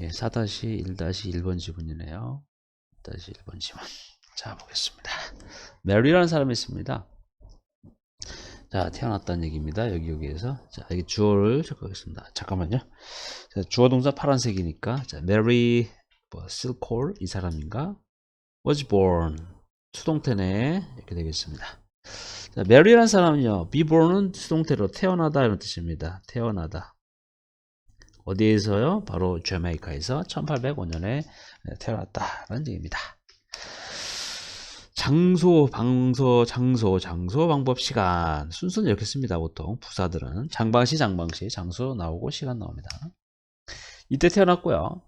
예, 4-1-1번 지문이네요. 1-1번 지문. 자, 보겠습니다. 메리라는 사람이 있습니다. 자, 태어났다는 얘기입니다. 여기, 여기에서. 자, 여기 주어를 체크하겠습니다. 잠깐만요. 자, 주어 동사 파란색이니까. 자, Mary, 뭐, Silcole, 이 사람인가? was born. 수동태네. 이렇게 되겠습니다. 자, Mary라는 사람은요, be born은 수동태로 태어나다 이런 뜻입니다. 태어나다. 어디에서요? 바로 자메이카에서 1805년에 태어났다라는 얘기입니다. 장소, 방소, 장소, 장소, 방법, 시간 순서는 이렇게 씁니다. 보통 부사들은 장방시, 장방시, 장소 나오고 시간 나옵니다. 이때 태어났고요.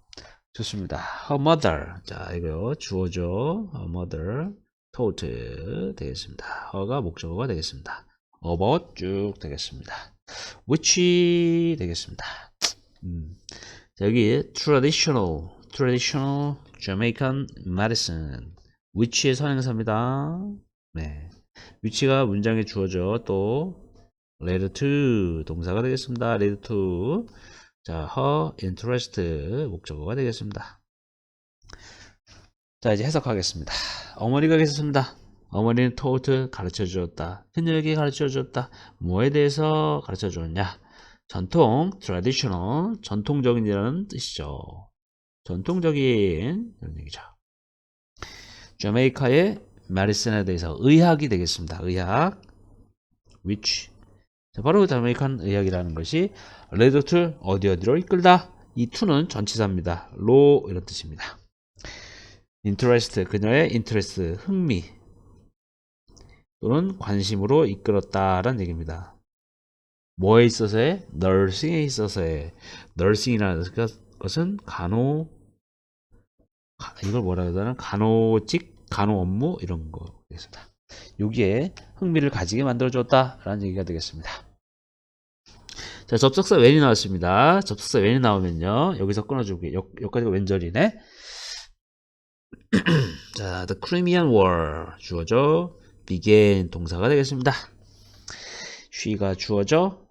좋습니다. Her mother, 자 이거 주어죠. Her mother told 되겠습니다. her가 목적어가 되겠습니다. about 쭉 되겠습니다. which 되겠습니다. 음. 자, 여기 traditional, traditional Jamaican medicine, which의 선행사입니다. 네, which가 문장에 주어져 또 lead to 동사가 되겠습니다. lead to 자, her interest 목적어가 되겠습니다. 자, 이제 해석하겠습니다. 어머니가 계셨습니다. 어머니는 taught 가르쳐 주었다. 그녀에게 가르쳐 주었다. 뭐에 대해서 가르쳐 주었냐? 전통, traditional, 전통적인이라는 뜻이죠. 전통적인 이런 얘기죠. 자메이카의 메디슨에 대해서 의학이 되겠습니다. 의학, which 자, 바로 자메이칸 의학이라는 것이 레드툴 어디 어디로 이끌다. 이 to는 전치사입니다. 로 이런 뜻입니다. interest 그녀의 interest 흥미 또는 관심으로 이끌었다라는 얘기입니다. 뭐에 있어서의? nursing에 있어서의 nursing이라는 것은 간호 이걸 뭐라 되나? 간호직, 간호 업무 이런 거겠습니다. 여기에 흥미를 가지게 만들어줬다라는 얘기가 되겠습니다. 자, 접속사 when이 나왔습니다. 접속사 when이 나오면요. 여기서 끊어주고, 여, 여기까지가 왼절이네. 자, the Crimean War 주어져 began 동사가 되겠습니다. she가 주어져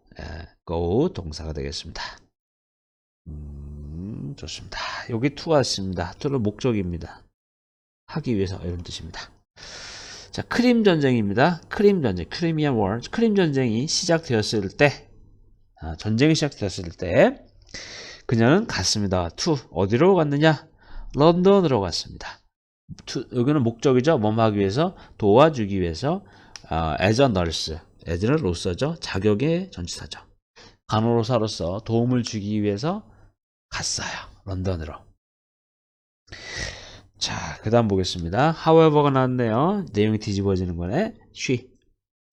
go 동사가 되겠습니다. 음, 좋습니다. 여기 to가 있습니다. to는 목적입니다. 하기 위해서 이런 뜻입니다. 자, 크림 전쟁입니다. 크림 전쟁, 크리미안 워. 크림 전쟁이 시작되었을 때, 아, 전쟁이 시작되었을 때, 그녀는 갔습니다. 투 어디로 갔느냐? 런던으로 갔습니다. 투, 여기는 목적이죠. 뭐뭐 하기 위해서 도와주기 위해서 아, as a nurse, as는 로서죠. 자격의 전치사죠. 간호사로서 도움을 주기 위해서 갔어요. 런던으로. 자, 그 다음 보겠습니다. however가 나왔네요. 내용이 뒤집어지는 거네. she.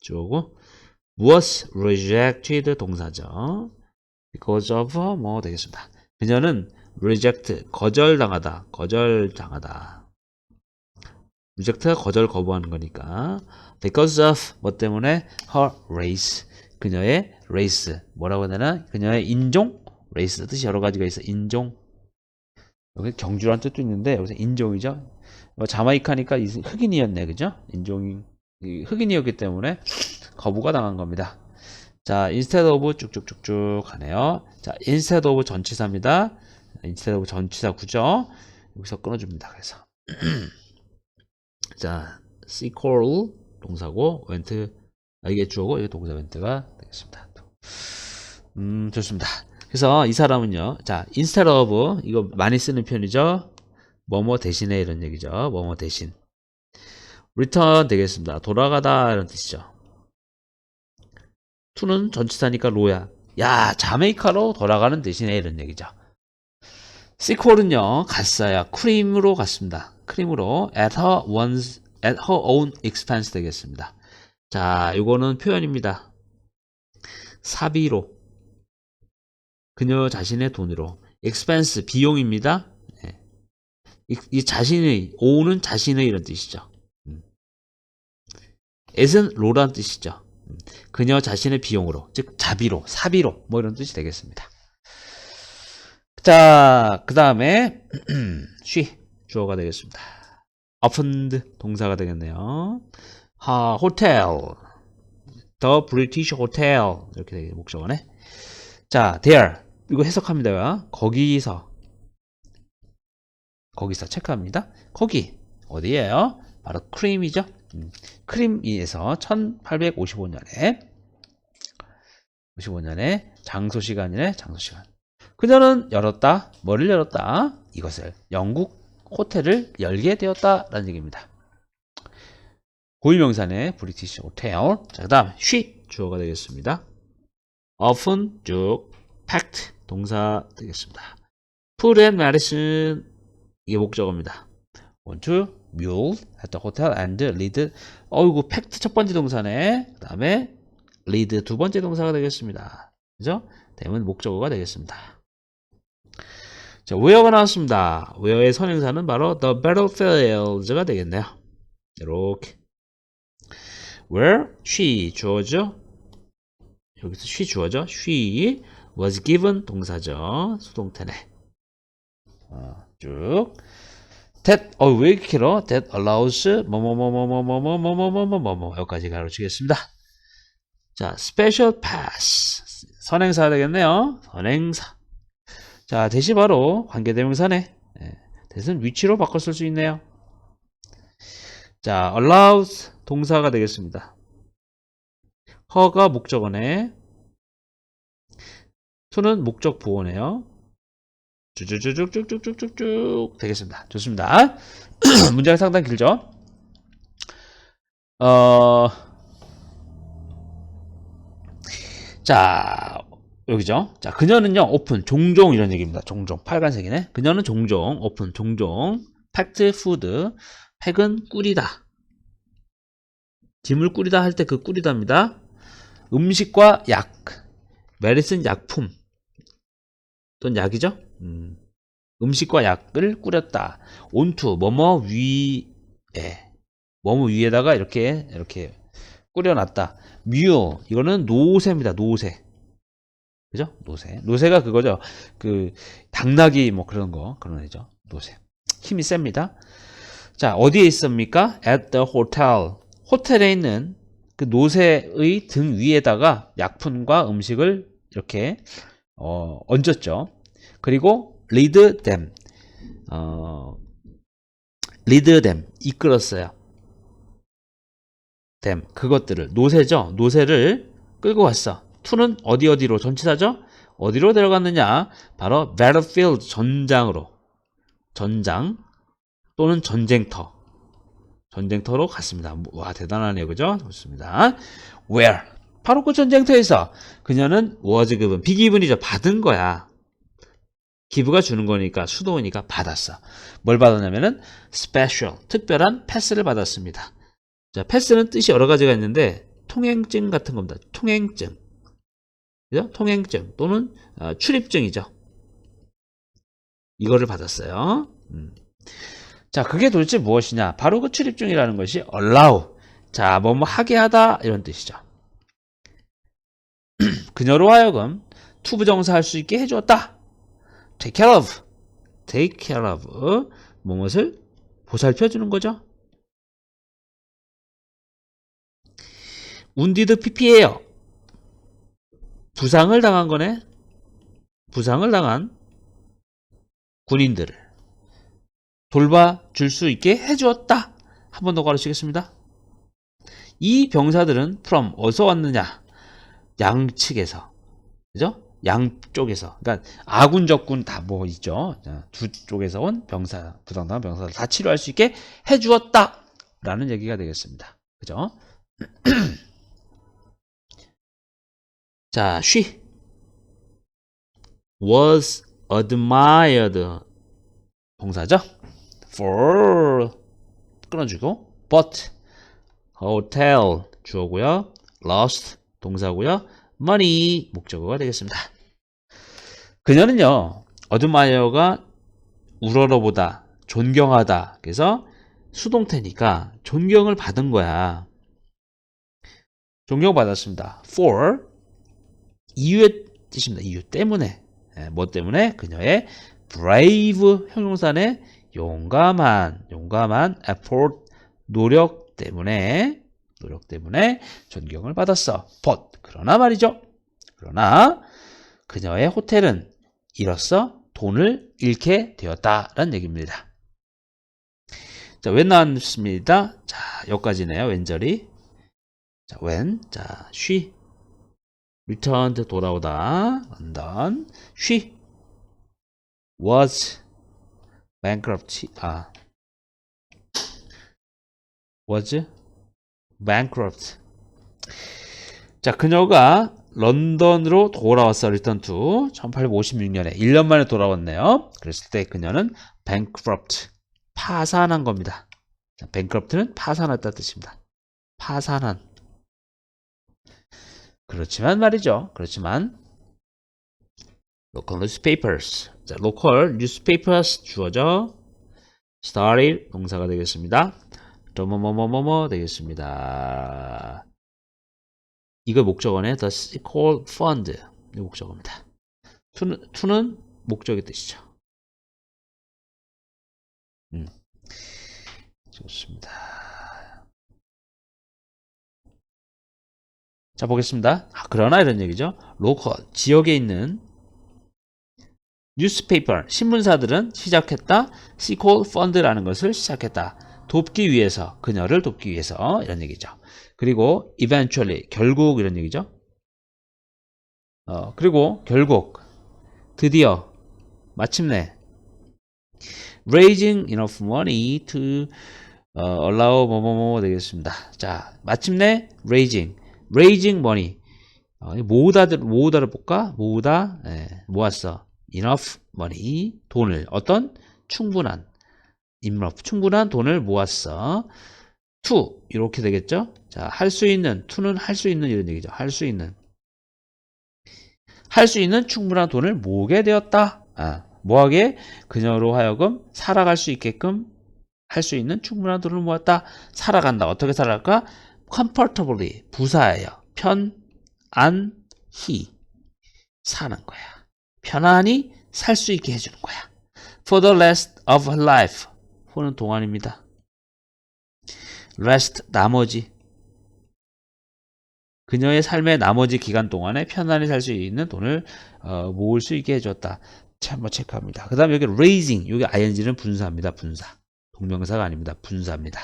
주어고. was rejected 동사죠. because of 뭐 되겠습니다. 그녀는 reject, 거절당하다. 거절당하다. Reject가 거절 거부하는 거니까. because of 뭐 때문에 her race. 그녀의 race. 뭐라고 해야 되나? 그녀의 인종? race 뜻이 여러 가지가 있어. 인종. 여기 경주란 뜻도 있는데 여기서 인종이죠. 뭐 자마이카니까 흑인이었네, 그죠? 인종이 흑인이었기 때문에 거부가 당한 겁니다. 자, instead of 쭉쭉쭉쭉 하네요. 자, instead of 전치사입니다. instead of 전치사 구죠. 여기서 끊어줍니다. 그래서 자, sequel 동사고 went 아, 이게 주어고 이게 동사 went가 되겠습니다. 음, 좋습니다. 그래서 이 사람은요. 자, instead of 이거 많이 쓰는 편이죠. 뭐뭐 대신에 이런 얘기죠. 뭐뭐 대신. return 되겠습니다. 돌아가다 이런 뜻이죠. to는 전치사니까 로야. 야, 자메이카로 돌아가는 대신에 이런 얘기죠. 시퀄은요. 갔어요. 크림으로 갔습니다. 크림으로 at her one's at her own expense 되겠습니다. 자, 이거는 표현입니다. 사비로 그녀 자신의 돈으로 expense 비용입니다. 네. 이, 이, 자신의 오는 자신의 이런 뜻이죠. 음. at은 로란 뜻이죠. 음. 그녀 자신의 비용으로 즉 자비로 사비로 뭐 이런 뜻이 되겠습니다. 자, 그 다음에 she 주어가 되겠습니다. opened 동사가 되겠네요. 하, hotel the British Hotel 이렇게 되게 목적어네. 자, there 이거 해석합니다. 거기서 거기서 체크합니다. 거기 어디예요? 바로 크림이죠. 음, 크림이에서 1855년에 55년에 장소 시간이네 장소 시간. 그녀는 열었다. 뭐를 열었다? 이것을 영국 호텔을 열게 되었다라는 얘기입니다. 고유명사네 브리티시 호텔. 자, 그다음 she 주어가 되겠습니다. often 쭉 packed 동사 되겠습니다. food and medicine 이게 목적어입니다. want to mule at the hotel and lead 어이구 packed 첫 번째 동사네. 그다음에 lead 두 번째 동사가 되겠습니다. 그죠? 대문 목적어가 되겠습니다. 자, where가 나왔습니다. where의 선행사는 바로 the battlefield가 되겠네요. 이렇게 where she 주어죠. 여기서 she 주어죠. she was given 동사죠. 수동태네. 어, 쭉 that 어, 왜 이렇게 길어? that allows 뭐뭐뭐뭐뭐뭐뭐뭐뭐뭐뭐 여기까지 가르치겠습니다. 자, special pass 선행사 되겠네요. 선행사. 자, 대시 바로 관계대명사네. 예, 대신 위치로 쓸수 있네요. 자, allows 동사가 되겠습니다. 허가 목적어네. to는 목적 보호네요. 쭉쭉쭉쭉쭉쭉쭉쭉 되겠습니다. 좋습니다. 문장이 상당히 길죠? 어, 자, 여기죠. 자, 그녀는요, 오픈, 종종 이런 얘기입니다. 종종. 빨간색이네. 그녀는 종종, 오픈, 종종. 팩트 푸드. 팩은 꿀이다. 짐을 꾸리다 할 때그 꾸리다입니다. 음식과 약. 메리슨 약품. 또는 약이죠. 음. 음식과 약을 꾸렸다. 온투, 뭐뭐 위에. 뭐뭐 위에다가 이렇게, 이렇게 꾸려놨다. 뮤, 이거는 노새입니다. 노새. 그죠? 노새. 노새가 그거죠. 그, 당나귀 뭐 그런 거. 그런 애죠. 노새. 힘이 셉니다. 자, 어디에 있습니까? At the hotel. 호텔에 있는 그 노새의 등 위에다가 약품과 음식을 이렇게 어, 얹었죠. 그리고 lead them. 어, lead them. 이끌었어요. them. 그것들을. 노새죠. 노새를 끌고 왔어. To는 어디 어디로 전치사죠? 어디로 데려갔느냐? 바로 battlefield 전장으로. 전장 또는 전쟁터. 전쟁터로 갔습니다. 와 대단하네요. 그죠? 좋습니다. Where? 바로 그 전쟁터에서 그녀는 was given. 비기분이죠. 받은 거야. 기부가 주는 거니까 수도니까 받았어. 뭘 받았냐면은 special, 특별한 패스를 받았습니다. 자, 패스는 뜻이 여러 가지가 있는데 통행증 같은 겁니다. 통행증. 그죠? 통행증 또는 어, 출입증이죠. 이거를 받았어요. 음. 자, 그게 도대체 무엇이냐? 바로 그 출입증이라는 것이 allow. 자, 뭐뭐 하게 하다 이런 뜻이죠. 그녀로 하여금 투부정사 할 수 있게 해주었다. take care of. take care of. 무엇을 보살펴 주는 거죠. 운디드 PP예요. 부상을 당한 거네. 부상을 당한 군인들을 돌봐줄 수 있게 해주었다. 한 번 더 가르치겠습니다. 이 병사들은 from 어디서 왔느냐? 양측에서. 그죠? 양쪽에서. 그러니까 아군 적군 다 뭐 있죠. 두 쪽에서 온 병사, 부상당한 병사들 다 치료할 수 있게 해 주었다. 라는 얘기가 되겠습니다. 그죠? 자, she was admired 동사죠. for 끊어주고 but hotel 주어고요. lost 동사고요. money 목적어가 되겠습니다. 그녀는요. admire가 우러러보다 존경하다. 그래서 수동태니까 존경을 받은 거야. 존경받았습니다. for 이유의 뜻입니다. 이유 때문에. 예, 뭐 때문에? 그녀의 brave 형용사네 용감한, 용감한 effort, 노력 때문에, 노력 때문에 존경을 받았어. but, 그러나 말이죠. 그러나 그녀의 호텔은 이로써 돈을 잃게 되었다라는 얘기입니다. 자, when 나왔습니다. 자, 여기까지네요. 왼절이. 자, when. 자, she. Returned 돌아오다. 런던. she was bankrupt. 아. was bankrupt. 자, 그녀가 런던으로 돌아왔어. 리턴 투 1856년에 1년 만에 돌아왔네요. 그랬을 때 그녀는 bankrupt 파산한 겁니다. 자, bankrupt는 파산했다 뜻입니다. 파산한. 그렇지만 말이죠. 그렇지만 local newspapers. 자, local newspapers 주어져 started 동사가 되겠습니다. 뭐뭐뭐뭐뭐 되겠습니다. 이거 목적어네. The Sequel Fund. 이 목적어입니다. to는, to는 목적의 뜻이죠. 음. 좋습니다. 자, 보겠습니다. 아, 그러나 이런 얘기죠. 로컬, 지역에 있는 뉴스페이퍼, 신문사들은 시작했다. 시콜 펀드라는 것을 시작했다. 돕기 위해서, 그녀를 돕기 위해서 이런 얘기죠. 그리고 eventually, 결국 이런 얘기죠. 어, 그리고 결국 드디어 마침내 raising enough money to 어, allow 뭐뭐뭐 되겠습니다. 자, 마침내 raising, raising money 어, 모으다를 모으다를 볼까? 모으다 예, 모았어. enough money 돈을 어떤 충분한 enough 충분한 돈을 모았어. to 이렇게 되겠죠? 자, 할 수 있는 to는 할 수 있는 이런 얘기죠. 할 수 있는 할 수 있는 충분한 돈을 모으게 되었다. 아, 뭐하게 그녀로 하여금 살아갈 수 있게끔 할 수 있는 충분한 돈을 모았다. 살아간다. 어떻게 살아갈까? Comfortably 부사예요. 편, 안, 히 사는 거야. 편안히 살 수 있게 해주는 거야. For the rest of her life. for는 동안입니다. rest 나머지 그녀의 삶의 나머지 기간 동안에 편안히 살 수 있는 돈을 어, 모을 수 있게 해줬다. 자, 한번 체크합니다. 그 다음에 여기 raising, 여기 ing는 분사입니다. 분사. 동명사가 아닙니다. 분사입니다.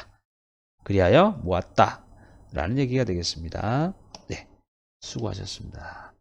그리하여 모았다. 라는 얘기가 되겠습니다. 네. 수고하셨습니다.